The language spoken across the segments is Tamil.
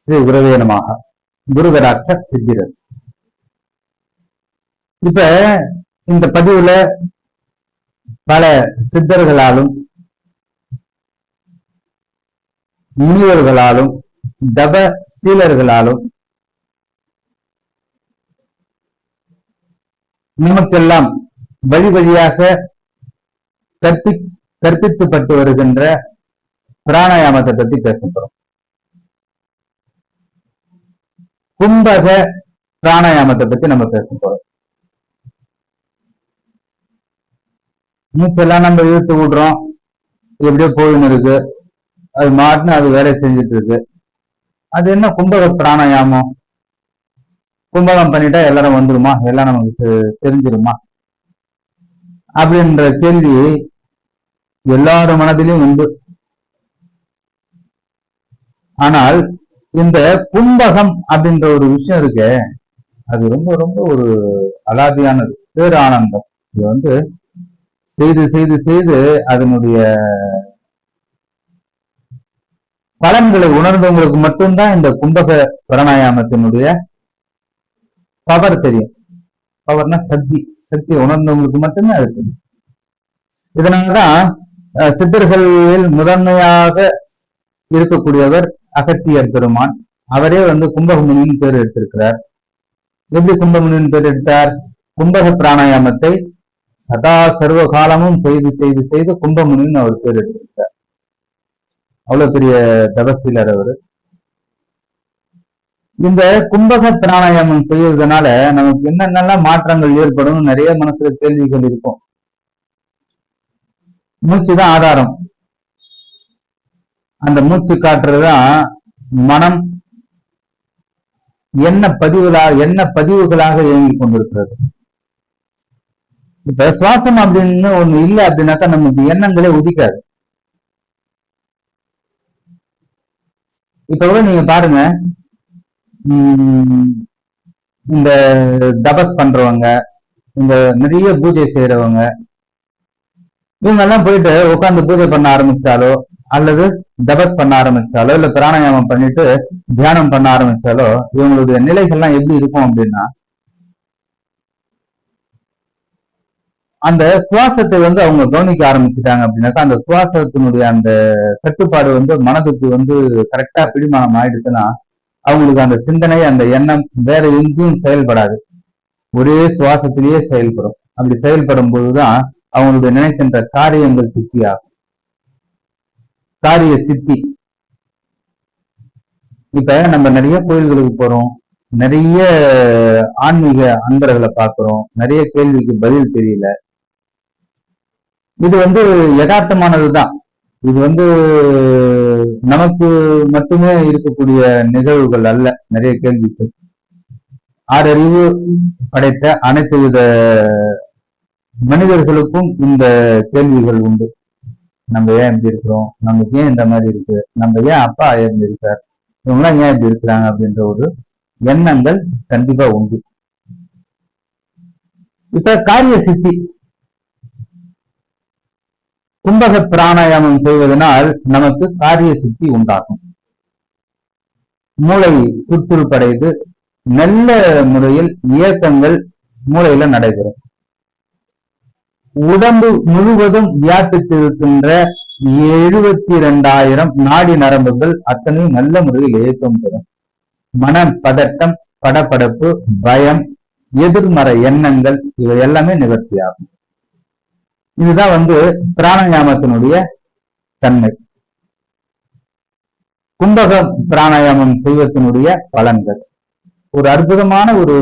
ஸ்ரீ குருவே நமாக குருகராட்ச சித்திரஸ். இப்ப இந்த பதிவுல பல சித்தர்களாலும் முனிவர்களாலும் தப சீலர்களாலும் நமக்கெல்லாம் வழி வழியாக கற்பி கற்பித்துப்பட்டு வருகின்ற பிராணாயாமத்தை பத்தி பேச போறோம். கும்பக பிராணாயாமத்தை பத்தி நம்ம பேச போறோம். மூச்செல்லாம் நம்ம இழுத்து விடுறோம். எப்படியோ போயின்னு இருக்கு. அது மாட்டுன்னு அது வேலை செஞ்சுட்டு இருக்கு. அது என்ன கும்பக பிராணாயாமம்? கும்பகம் பண்ணிட்டா எல்லாரும் வந்துருமா? எல்லாம் நமக்கு தெரிஞ்சிருமா? அப்படின்ற கேள்வி எல்லார் மனதிலையும் உண்டு. ஆனால் இந்த கும்பகம் அப்படின்ற ஒரு விஷயம் இருக்கு. அது ரொம்ப ரொம்ப ஒரு அலாதியானது. பேர் ஆனந்தம். இது வந்து செய்து செய்து செய்து அதனுடைய பலன்களை உணர்ந்தவங்களுக்கு மட்டும்தான் இந்த கும்பக பிராணாயாமத்தினுடைய பவர் தெரியும். பவர்னா சக்தி. சக்தி உணர்ந்தவங்களுக்கு மட்டும்தான் அது தெரியும். இதனாலதான் அஹ், சித்தர்களில் முதன்மையாக இருக்கக்கூடியவர் அகத்தியர் பெருமான். அவரே வந்து கும்பகமுனின்னு பேர் எடுத்திருக்கிறார். எப்படி கும்பமுனின்னு பேர் எடுத்தார்? கும்பக பிராணாயாமத்தை சதா சர்வ காலமும் செய்து செய்து செய்து கும்பமுனின்னு அவர் பேர் எடுத்திருக்கார் அவ்வளவு பெரிய தபசீலர் அவர். இந்த கும்பக பிராணாயாமம் செய்யறதுனால நமக்கு என்னென்னலாம் மாற்றங்கள் ஏற்படும் நிறைய மனசுல கேள்விகள் இருக்கும். மூச்சு தான் ஆதாரம். அந்த மூச்சு காற்றுதான் மனம். என்ன பதிவுகளா என்ன பதிவுகளாக இயங்கிக் கொண்டிருக்கிறது? இப்ப சுவாசம் அப்படின்னு ஒண்ணு இல்லை அப்படின்னாக்கா நமக்கு எண்ணங்களே உதிக்காது. இப்ப கூட நீங்க பாருங்க உம் இந்த தபஸ் பண்றவங்க இந்த நிறைய பூஜை செய்யறவங்க இவங்க எல்லாம் போயிட்டு உட்கார்ந்து பூஜை பண்ண ஆரம்பிச்சாலோ அல்லது தபஸ் பண்ண ஆரம்பிச்சாலோ இல்ல பிராணாயாமம் பண்ணிட்டு தியானம் பண்ண ஆரம்பிச்சாலோ இவங்களுடைய நிலைகள்லாம் எப்படி இருக்கும் அப்படின்னா அந்த சுவாசத்தை வந்து அவங்க கவனிக்க ஆரம்பிச்சுட்டாங்க அப்படின்னாக்கா அந்த சுவாசத்தினுடைய அந்த கட்டுப்பாடு வந்து மனதுக்கு வந்து கரெக்டா பிடிமானம் ஆயிடுச்சுன்னா அவங்களுக்கு அந்த சிந்தனை அந்த எண்ணம் வேற எங்கேயும் செயல்படாது. ஒரே சுவாசத்திலேயே செயல்படும். அப்படி செயல்படும் போதுதான் அவங்களுடைய நினைக்கின்ற காரியங்கள் சித்தியாகும். காரிய சித்தி. இப்ப நம்ம நிறைய கோயில்களுக்கு போறோம். நிறைய ஆன்மீக அன்பர்களை பார்க்கிறோம். நிறைய கேள்விக்கு பதில் தெரியல. இது வந்து யதார்த்தமானதுதான். இது வந்து நமக்கு மட்டுமே இருக்கக்கூடிய நிகழ்வுகள் அல்ல. நிறைய கேள்விகள். ஆறறிவு படைத்த அனைத்து வித மனிதர்களுக்கும் இந்த கேள்விகள் உண்டு. நம்ம ஏன் இப்படி இருக்கிறோம்? நமக்கு ஏன் இந்த மாதிரி இருக்கு? நம்ம ஏன் அப்பா இப்படி இருக்கார்? இவங்கெல்லாம் ஏன் இப்படி இருக்கிறாங்க அப்படின்ற ஒரு எண்ணங்கள் கண்டிப்பா உண்டு. இப்ப காரிய சித்தி கும்பக பிராணாயாமம் செய்வதனால் நமக்கு காரிய சித்தி உண்டாகும். மூளை சுறுசுறுப்படைந்து நல்ல முறையில் இயக்கங்கள் மூளையில நடைபெறும். உடம்பு முழுவதும் வியாபித்திருக்கின்ற எழுபத்தி இரண்டாயிரம் நாடி நரம்புகள் அத்தனையும் நல்ல முறையில் இயக்கம் பெறும். மனம் பதட்டம் படபடப்பு பயம் எதிர்மறை எண்ணங்கள் இவை எல்லாமே நிவர்த்தியாகும். இதுதான் வந்து பிராணாயாமத்தினுடைய தன்மை. கும்பகம் பிராணாயாமம் செய்வதனுடைய பலன்கள். ஒரு அற்புதமான ஒரு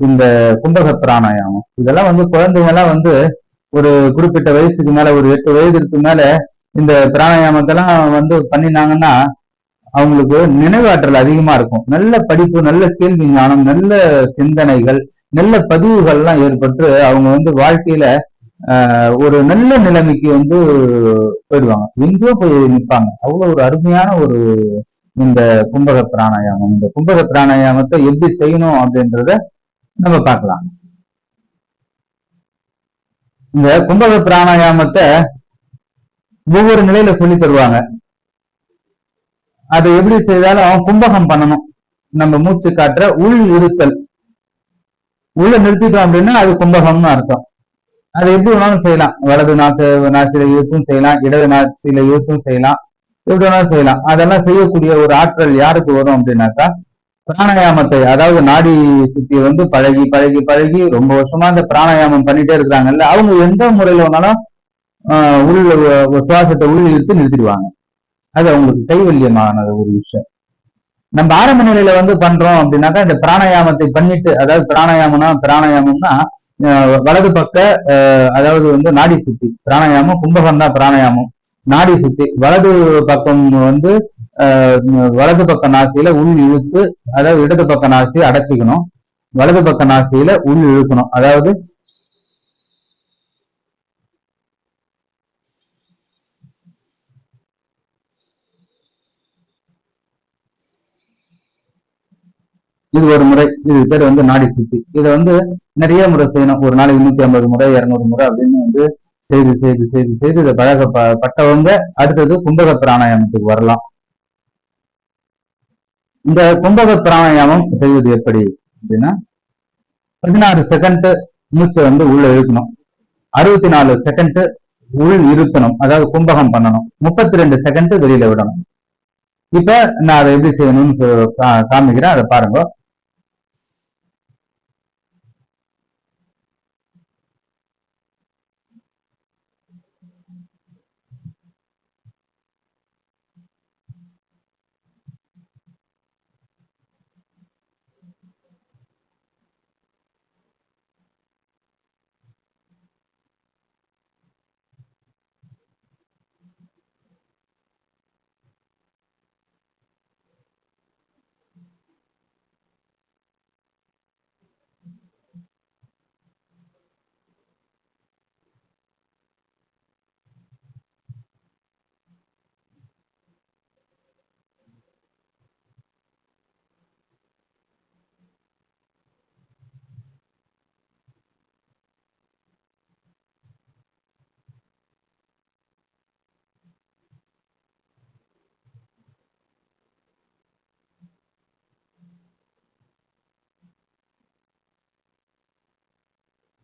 இந்த கும்பக பிராணாயாமம். இதெல்லாம் வந்து குழந்தைங்க எல்லாம் வந்து ஒரு குறிப்பிட்ட வயசுக்கு மேல ஒரு எட்டு வயதுக்கு மேல இந்த பிராணாயாமத்தெல்லாம் வந்து பண்ணினாங்கன்னா அவங்களுக்கு நினைவாற்றல் அதிகமா இருக்கும். நல்ல படிப்பு நல்ல கேள்வி ஞானம் நல்ல சிந்தனைகள் நல்ல பதிவுகள் எல்லாம் ஏற்பட்டு அவங்க வந்து வாழ்க்கையில ஆஹ், ஒரு நல்ல நிலைமைக்கு வந்து போயிடுவாங்க. எங்கேயோ போய் நிற்பாங்க அவ்வளவு ஒரு அருமையான ஒரு இந்த கும்பக பிராணாயாமம். இந்த கும்பக பிராணாயாமத்தை எப்படி செய்யணும் அப்படின்றத நம்ம பார்க்கலாம். இந்த கும்பக பிராணாயாமத்தை ஒவ்வொரு நிலையில சொல்லி தருவாங்க. அதை எப்படி செய்தாலும் கும்பகம் பண்ணணும். நம்ம மூச்சு காட்டுற உள் இருத்தல். உள்ள நிறுத்திட்டோம் அப்படின்னா அது கும்பகம்னு அர்த்தம். அது எப்படி வேணாலும் செய்யலாம். வலது நாக்கு நாசில இழுத்தும் செய்யலாம். இடது நாசில இழுத்தும் செய்யலாம். எப்படி வேணாலும் செய்யலாம். அதெல்லாம் செய்யக்கூடிய ஒரு ஆற்றல் யாருக்கு வரும் அப்படின்னாக்கா பிராணாயாமத்தை அதாவது நாடி சுத்தி வந்து பழகி பழகி பழகி ரொம்ப வருஷமா அந்த பிராணாயாமம் பண்ணிட்டே இருக்கிறாங்கல்ல அவங்க எந்த முறையில வேணாலும் ஆஹ் உள்ள சுவாசத்தை உள்ள இழுத்து நிறுத்திடுவாங்க. அது அவங்களுக்கு கைவல்யமானது ஒரு விஷயம். நம்ம ஆரம்ப நிலையில வந்து பண்றோம் அப்படின்னாக்கா இந்த பிராணாயாமத்தை பண்ணிட்டு அதாவது பிராணாயாமம்னா பிராணாயாமம்னா வலது பக்க அதாவது வந்து நாடி சுத்தி பிராணாயாமம் கும்பகம் தான் பிராணாயாமம் நாடி சுத்தி வலது பக்கம் வந்து வலது பக்க நாசியில உள் இழுத்து அதாவது இடது பக்க நாசியை அடைச்சிக்கணும். வலது பக்க நாசியில உள் இழுக்கணும். அதாவது இது ஒரு முறை இது பேர் வந்து நாடி சுத்தி. இதை வந்து நிறைய முறை செய்யணும். ஒரு நாளைக்கு நூத்தி ஐம்பது முறை இருநூறு முறை அப்படின்னு வந்து செய்து செய்து செய்து செய்து இதை பழக பட்டவங்க அடுத்தது கும்பக பிராணாயாமத்துக்கு வரலாம். இந்த கும்பக பிராணாயாமம் செய்வது எப்படி அப்படின்னா பதினாறு செகண்ட் மூச்சை வந்து உள்ள இழுக்கணும். அறுபத்தி நாலு செகண்ட் உள் இருத்தணும் அதாவது கும்பகம் பண்ணணும். முப்பத்தி ரெண்டு செகண்ட் வெளியில விடணும். இப்ப நான் அதை எப்படி செய்யணும்னு காமிக்கிறேன். அதை பாருங்க.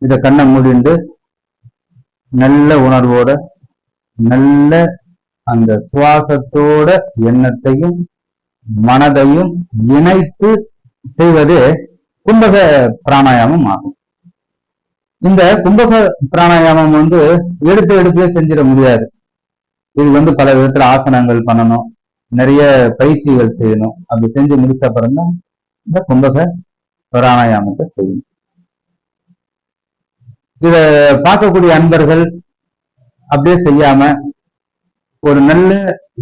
இத கண்ணை மூடிண்டு நல்ல உணர்வோட நல்ல அந்த சுவாசத்தோட எண்ணத்தையும் மனதையும் இணைத்து செய்வதே கும்பக பிராணாயாமம் ஆகும். இந்த கும்பக பிராணாயாமம் வந்து எடுத்து எடுத்தே செஞ்சிட முடியாது. இது வந்து பல விதத்துல ஆசனங்கள் பண்ணணும் நிறைய பயிற்சிகள் செய்யணும். அப்படி செஞ்சு முடிச்ச அப்புறம்தான் இந்த கும்பக பிராணாயாமத்தை செய்யணும். இத பார்க்கக்கூடிய அன்பர்கள் அப்படியே செய்யாம ஒரு நல்ல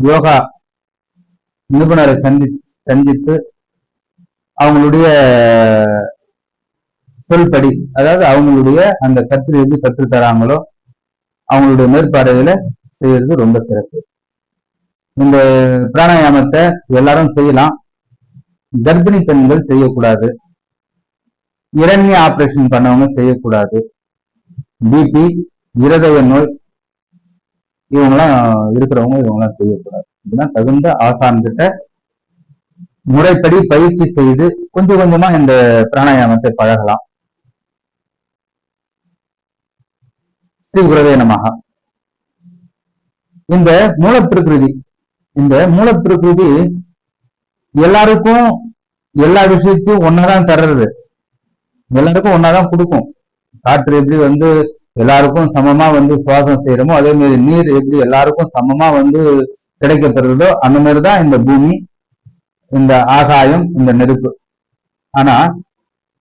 யோகா நிபுணரை சந்தி சந்தித்து அவங்களுடைய சொல்படி அதாவது அவங்களுடைய அந்த கற்று எப்படி கற்று தராங்களோ அவங்களுடைய மேற்பார்வையில செய்யறது ரொம்ப சிறப்பு. இந்த பிராணாயாமத்தை எல்லாரும் செய்யலாம். கர்ப்பிணி பெண்கள் செய்யக்கூடாது. இரண்ய ஆபரேஷன் பண்ணவங்க செய்யக்கூடாது. பிபி இருதய நோய். இவங்கெல்லாம் இருக்கிறவங்க இவங்கெல்லாம் செய்யக்கூடாது. இதுதான் தகுந்த ஆசான்கிட்ட முறைப்படி பயிற்சி செய்து கொஞ்சம் கொஞ்சமா இந்த பிராணாயாமத்தை பழகலாம். ஸ்ரீ குரவே நமகா இந்த மூலப்பிரகிருதி இந்த மூலப்பிரகிருதி எல்லாருக்கும் எல்லா விஷயத்தையும் ஒன்னாதான் தர்றது. எல்லாருக்கும் ஒன்னாதான் கொடுக்கும். காற்று எப்படி வந்து எல்லாருக்கும் சமமா வந்து சுவாசம் செய்யறோமோ அதே மாதிரி நீர் எப்படி எல்லாருக்கும் சமமா வந்து கிடைக்கப்படுறதோ அந்த மாதிரிதான் இந்த பூமி இந்த ஆகாயம் இந்த நெருப்பு. ஆனா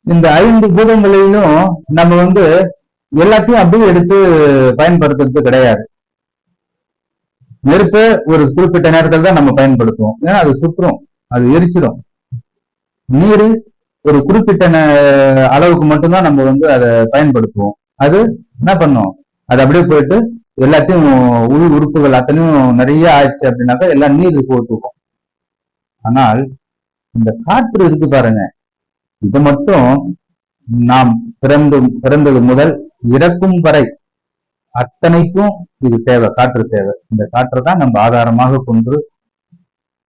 இந்த ஐந்து பூதங்களிலும் நம்ம வந்து எல்லாத்தையும் அப்படியே எடுத்து பயன்படுத்துறது கிடையாது. நெருப்பு ஒரு குறிப்பிட்ட நேரத்தில் தான் நம்ம பயன்படுத்துவோம். ஏன்னா அது சுற்றும் அது எரிச்சிடும் நீர் ஒரு குறிப்பிட்ட அளவுக்கு மட்டும்தான் நம்ம வந்து அதை பயன்படுத்துவோம். அது என்ன பண்ணும்? அது அப்படியே போயிட்டு எல்லாத்தையும் உள் உறுப்புகள் அத்தனையும் நிறைய ஆயிடுச்சு அப்படின்னாக்கா எல்லாம் நீர் கோத்துக்கும் ஆனால் இந்த காற்று இருக்கு பாருங்க. இது மட்டும் நாம் பிறந்து பிறந்தது முதல் இறக்கும் வரை அத்தனைக்கும் இது தேவை காற்று தேவை. இந்த காற்றை தான் நம்ம ஆதாரமாக கொண்டு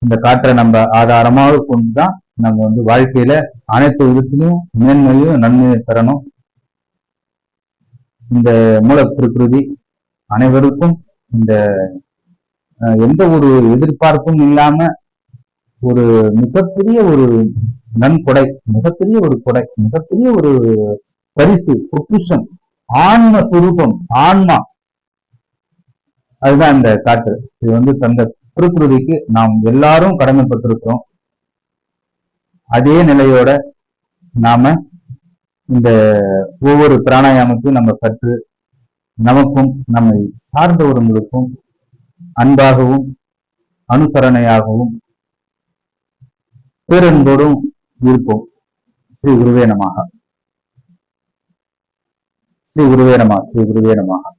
இந்த காற்றை நம்ம ஆதாரமாக கொண்டுதான் நம்ம வந்து வாழ்க்கையில அனைத்து விதத்திலையும் மேன்மையும் நன்மையும் பெறணும். இந்த மூல பிரகிருதி அனைவருக்கும் இந்த எந்த ஒரு எதிர்பார்ப்பும் இல்லாம ஒரு மிகப்பெரிய ஒரு நன்கொடை மிகப்பெரிய ஒரு கொடை மிகப்பெரிய ஒரு பரிசு பொக்கிஷம் ஆன்ம சுரூபம் ஆன்மா. அதுதான் இந்த காற்று இது வந்து தந்த பிரகிருதிக்கு நாம் எல்லாரும் கடமைப்பட்டிருக்கிறோம். அதே நிலையோட நாம இந்த ஒவ்வொரு பிராணாயாமத்தையும் நம்ம கற்று நமக்கும் நம்மை சார்ந்தவர்களுக்கும் அன்பாகவும் அனுசரணையாகவும் பேரன்போடும் இருப்போம். ஸ்ரீ குருவே நமாக ஸ்ரீ குருவே ஸ்ரீ குருவே நமாக